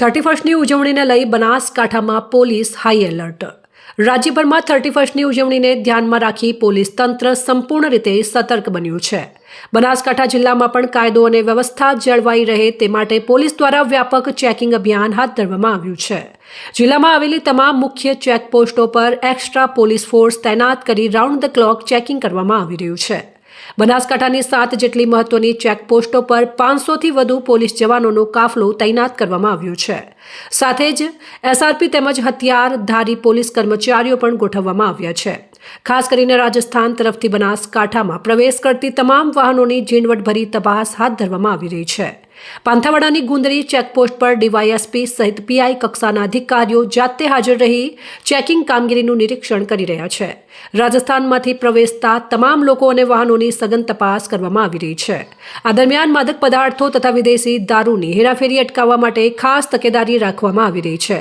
Thirty ફર્સ્ટની ઉજવણીને લઈ બનાસકાંઠામાં પોલીસ હાઈ એલર્ટ. રાજ્યભરમાં થર્ટી ફર્સ્ટની ઉજવણીને ધ્યાનમાં રાખી પોલીસ તંત્ર સંપૂર્ણ રીતે સતર્ક બન્યું છે. બનાસકાંઠા જિલ્લામાં પણ કાયદો અને વ્યવસ્થા જળવાઈ રહે તે માટે પોલીસ દ્વારા વ્યાપક ચેકિંગ અભિયાન હાથ ધરવામાં આવ્યું છે. જિલ્લામાં આવેલી તમામ મુખ્ય ચેકપોસ્ટો પર એક્સ્ટ્રા પોલીસ ફોર્સ તૈનાત કરી રાઉન્ડ ધ ક્લોક ચેકિંગ કરવામાં આવી રહ્યું છે. બનાસકાંઠાની સાત જેટલી મહત્વની ચેકપોસ્ટો પર પાંચસોથી વધુ પોલીસ જવાનોનો કાફલો તૈનાત કરવામાં આવ્યો છે. સાથે જ એસઆરપી તેમજ હથિયાર ધારી પોલીસ કર્મચારીઓ પણ ગોઠવવામાં આવ્યા છે. ખાસ કરીને રાજસ્થાન તરફથી બનાસકાંઠામાં પ્રવેશ કરતી તમામ વાહનોની ઝીણવટભરી તપાસ હાથ ધરવામાં આવી રહી છે. પાંથાવાડાની ગુંદરી ચેકપોસ્ટ પર ડીવાયએસપી સહિત પીઆઈ કક્ષાના અધિકારીઓ જાતે હાજર રહી ચેકિંગ કામગીરીનું નિરીક્ષણ કરી રહ્યા છે. રાજસ્થાનમાંથી પ્રવેશતા તમામ લોકો અને વાહનોની સઘન તપાસ કરવામાં આવી રહી છે. આ દરમિયાન માદક પદાર્થો તથા વિદેશી દારૂની હેરાફેરી અટકાવવા માટે ખાસ તકેદારી રાખવામાં આવી રહી છે.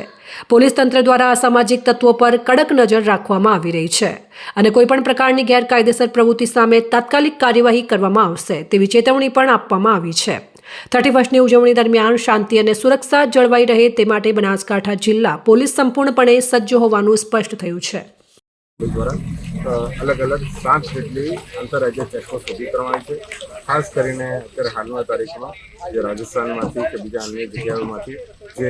પોલીસ તંત્ર દ્વારા અસામાજિક તત્વો પર કડક નજર રાખવામાં આવી રહી છે અને કોઈપણ પ્રકારની ગેરકાયદેસર પ્રવૃત્તિ સામે તાત્કાલિક કાર્યવાહી કરવામાં આવશે તેવી ચેતવણી પણ આપવામાં આવી છે. થર્ટી ફર્સ્ટની ઉજવણી દરમિયાન શાંતિ અને સુરક્ષા જળવાઈ રહે તે માટે બનાસકાંઠા જિલ્લા પોલીસ સંપૂર્ણપણે સજ્જ હોવાનું સ્પષ્ટ થયું છે. અલગ અલગ સાત જેટલી આંતરરાજ્ય ચેકપોસ્ટ ઊભી કરવાની છે. ખાસ કરીને અત્યારે હાલના તારીખમાં જે રાજસ્થાનમાંથી કે બીજા અન્ય જગ્યાઓમાંથી જે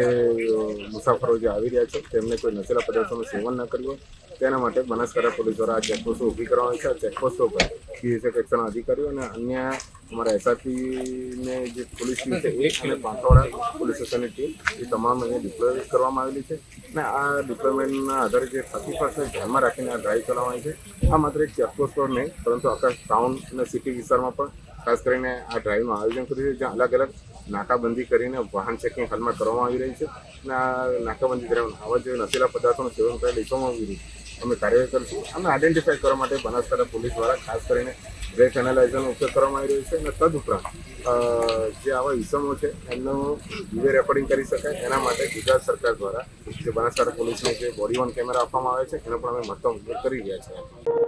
મુસાફરો જે આવી રહ્યા છે, તેમને કોઈ નશીલા પદાર્થોનું સેવન ન કર્યું તેના માટે બનાસકાંઠા પોલીસ દ્વારા આ ચેકપોસ્ટો ઊભી કરવાની છે. આ ચેકપોસ્ટો પર બીએસએફ અધિકારીઓ અને અન્ય અમારા એસઆરપીને જે પોલીસ ટીમ છે એ અને પાંચવાડા પોલીસ સ્ટેશનની ટીમ, એ તમામ અહીંયા ડિપ્લોય કરવામાં આવેલી છે. અને આ ડિપ્લોયમેન્ટના આધારે જે થર્ટી પર્સન્ટ ધ્યાનમાં રાખીને આ ડ્રાઈવ ચલાવવાની છે. આ માત્ર એક ચેકપોસ્ટ પર નહીં, પરંતુ આખા ટાઉન અને સિટી વિસ્તારમાં પણ ખાસ કરીને આ ડ્રાઈવનું આયોજન કર્યું છે. જ્યાં અલગ અલગ નાકાબંધી કરીને વાહન ચેકિંગ હાલમાં કરવામાં આવી રહી છે. અને આ નાકાબંધી દરમિયાન આવા જે નશીલા પદાર્થોનું સેવન કરેલ ઇસમો વિરુદ્ધ અમે કાર્યવાહી કરીશું. અને આઈડેન્ટિફાઈ કરવા માટે બનાસકાંઠા પોલીસ દ્વારા ખાસ કરીને બ્રેક એનાલાઇઝરનો ઉપયોગ કરવામાં આવી રહ્યો છે. અને તદઉપરાંત જે આવા ઇસમો છે, એમનું વીડિયો રેકોર્ડિંગ કરી શકાય. એના માટે ગુજરાત સરકાર દ્વારા જે બનાસકાંઠા પોલીસને જે બોડી વન કેમેરા આપવામાં આવે છે, એનો પણ અમે મહત્તમ ઉપયોગ કરી રહ્યા છીએ.